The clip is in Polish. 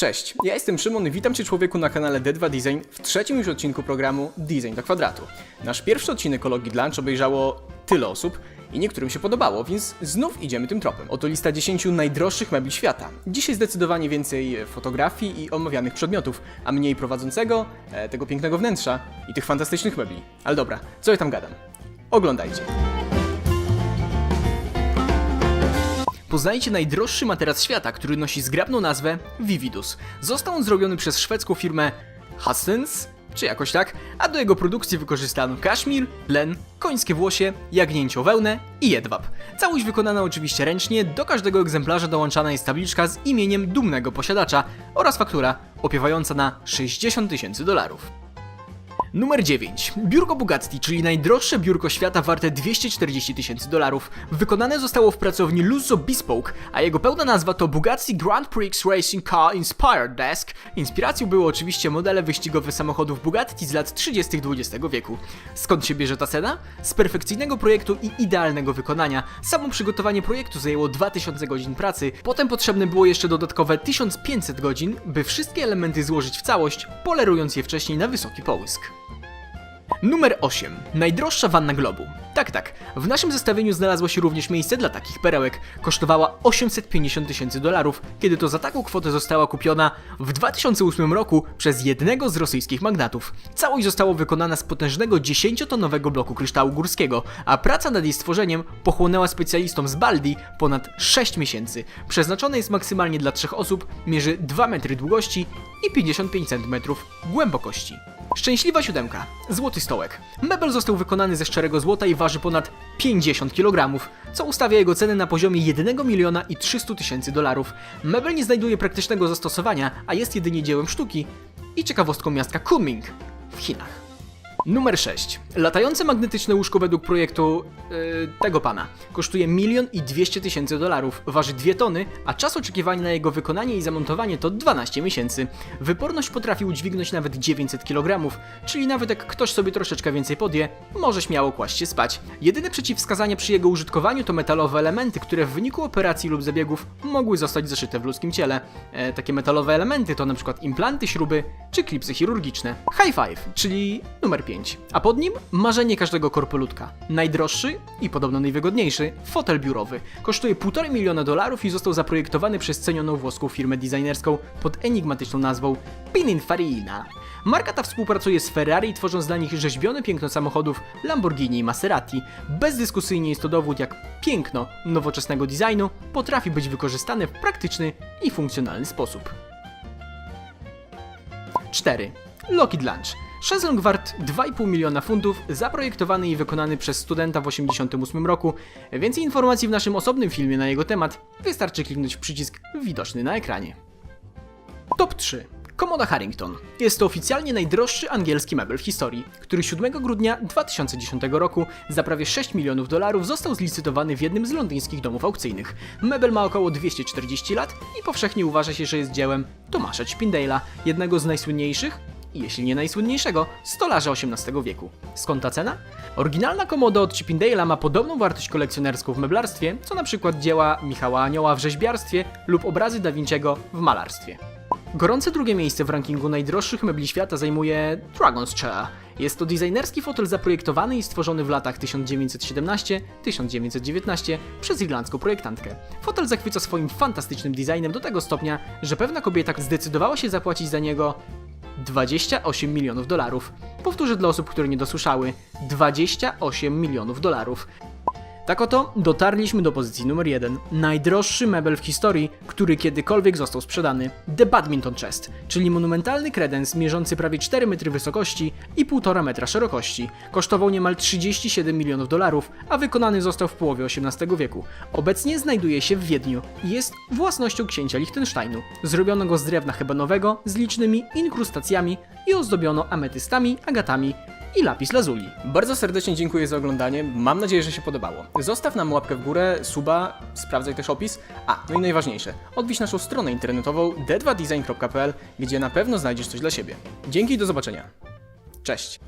Cześć, ja jestem Szymon i witam Cię człowieku na kanale D2 Design w trzecim już odcinku programu Design do kwadratu. Nasz pierwszy odcinek o Logit Lunch obejrzało tyle osób i niektórym się podobało, więc znów idziemy tym tropem. Oto lista 10 najdroższych mebli świata. Dzisiaj zdecydowanie więcej fotografii i omawianych przedmiotów, a mniej prowadzącego, e, tego pięknego wnętrza i tych fantastycznych mebli. Ale dobra, co ja tam gadam? Oglądajcie. Poznajcie najdroższy materac świata, który nosi zgrabną nazwę Vividus. Został on zrobiony przez szwedzką firmę Hassens, czy jakoś tak, a do jego produkcji wykorzystano kaszmir, len, końskie włosie, jagnięcią wełnę i jedwab. Całość wykonana oczywiście ręcznie, do każdego egzemplarza dołączana jest tabliczka z imieniem dumnego posiadacza oraz faktura opiewająca na 60 tysięcy dolarów. Numer 9. Biurko Bugatti, czyli najdroższe biurko świata warte 240 tysięcy dolarów. Wykonane zostało w pracowni Lusso Bespoke, a jego pełna nazwa to Bugatti Grand Prix Racing Car Inspired Desk. Inspiracją były oczywiście modele wyścigowe samochodów Bugatti z lat 30. XX wieku. Skąd się bierze ta cena? Z perfekcyjnego projektu i idealnego wykonania. Samo przygotowanie projektu zajęło 2000 godzin pracy, potem potrzebne było jeszcze dodatkowe 1500 godzin, by wszystkie elementy złożyć w całość, polerując je wcześniej na wysoki połysk. Numer 8. Najdroższa wanna globu. Tak, tak. W naszym zestawieniu znalazło się również miejsce dla takich perełek. Kosztowała 850 tysięcy dolarów, kiedy to za taką kwotę została kupiona w 2008 roku przez jednego z rosyjskich magnatów. Całość została wykonana z potężnego 10-tonowego bloku kryształu górskiego, a praca nad jej stworzeniem pochłonęła specjalistom z Baldi ponad 6 miesięcy. Przeznaczone jest maksymalnie dla trzech osób, mierzy 2 metry długości i 55 cm głębokości. Szczęśliwa siódemka. Złoty stołek. Mebel został wykonany ze szczerego złota i waży ponad 50 kg, co ustawia jego cenę na poziomie 1 miliona i 300 tysięcy dolarów. Mebel nie znajduje praktycznego zastosowania, a jest jedynie dziełem sztuki i ciekawostką miasta Kunming w Chinach. Numer 6. Latające magnetyczne łóżko według projektu yy, tego pana kosztuje milion i 200 tysięcy dolarów, waży 2 tony, a czas oczekiwania na jego wykonanie i zamontowanie to 12 miesięcy. Wyporność potrafi udźwignąć nawet 900 kg, czyli nawet jak ktoś sobie troszeczkę więcej podje, może śmiało kłaść się spać. Jedyne przeciwwskazania przy jego użytkowaniu to metalowe elementy, które w wyniku operacji lub zabiegów mogły zostać zaszyte w ludzkim ciele. E, takie metalowe elementy to np. implanty, śruby czy klipsy chirurgiczne. High Five, czyli numer 5. A pod nim marzenie każdego korpolutka. Najdroższy i podobno najwygodniejszy fotel biurowy. Kosztuje 1,5 miliona dolarów i został zaprojektowany przez cenioną włoską firmę designerską pod enigmatyczną nazwą Pininfarina. Marka ta współpracuje z Ferrari, tworząc dla nich rzeźbione piękno samochodów Lamborghini i Maserati. Bezdyskusyjnie jest to dowód, jak piękno nowoczesnego designu potrafi być wykorzystane w praktyczny i funkcjonalny sposób. 4. Lockheed Lunch. Szezlong wart 2,5 miliona funtów, zaprojektowany i wykonany przez studenta w 1988 roku. Więcej informacji w naszym osobnym filmie na jego temat. Wystarczy kliknąć w przycisk widoczny na ekranie. Top 3. Komoda Harrington. Jest to oficjalnie najdroższy angielski mebel w historii, który 7 grudnia 2010 roku za prawie 6 milionów dolarów został zlicytowany w jednym z londyńskich domów aukcyjnych. Mebel ma około 240 lat i powszechnie uważa się, że jest dziełem Tomasza Spindale'a, jednego z najsłynniejszych jeśli nie najsłynniejszego, stolarza XVIII wieku. Skąd ta cena? Oryginalna komoda od Chippendale'a ma podobną wartość kolekcjonerską w meblarstwie, co na przykład dzieła Michała Anioła w rzeźbiarstwie lub obrazy Da Vinci'ego w malarstwie. Gorące drugie miejsce w rankingu najdroższych mebli świata zajmuje Dragon's Chair. Jest to designerski fotel zaprojektowany i stworzony w latach 1917-1919 przez irlandzką projektantkę. Fotel zachwyca swoim fantastycznym designem do tego stopnia, że pewna kobieta zdecydowała się zapłacić za niego 28 milionów dolarów. Powtórzę dla osób, które nie dosłyszały: 28 milionów dolarów. Tak oto dotarliśmy do pozycji numer 1. Najdroższy mebel w historii, który kiedykolwiek został sprzedany. The Badminton Chest, czyli monumentalny kredens mierzący prawie 4 metry wysokości i 1,5 metra szerokości. Kosztował niemal 37 milionów dolarów, a wykonany został w połowie XVIII wieku. Obecnie znajduje się w Wiedniu i jest własnością księcia Liechtensteinu. Zrobiono go z drewna hebanowego z licznymi inkrustacjami i ozdobiono ametystami, agatami i lapis lazuli. Bardzo serdecznie dziękuję za oglądanie. Mam nadzieję, że się podobało. Zostaw nam łapkę w górę, suba, sprawdzaj też opis. A, no i najważniejsze, odwiedź naszą stronę internetową d2design.pl, gdzie na pewno znajdziesz coś dla siebie. Dzięki i do zobaczenia. Cześć.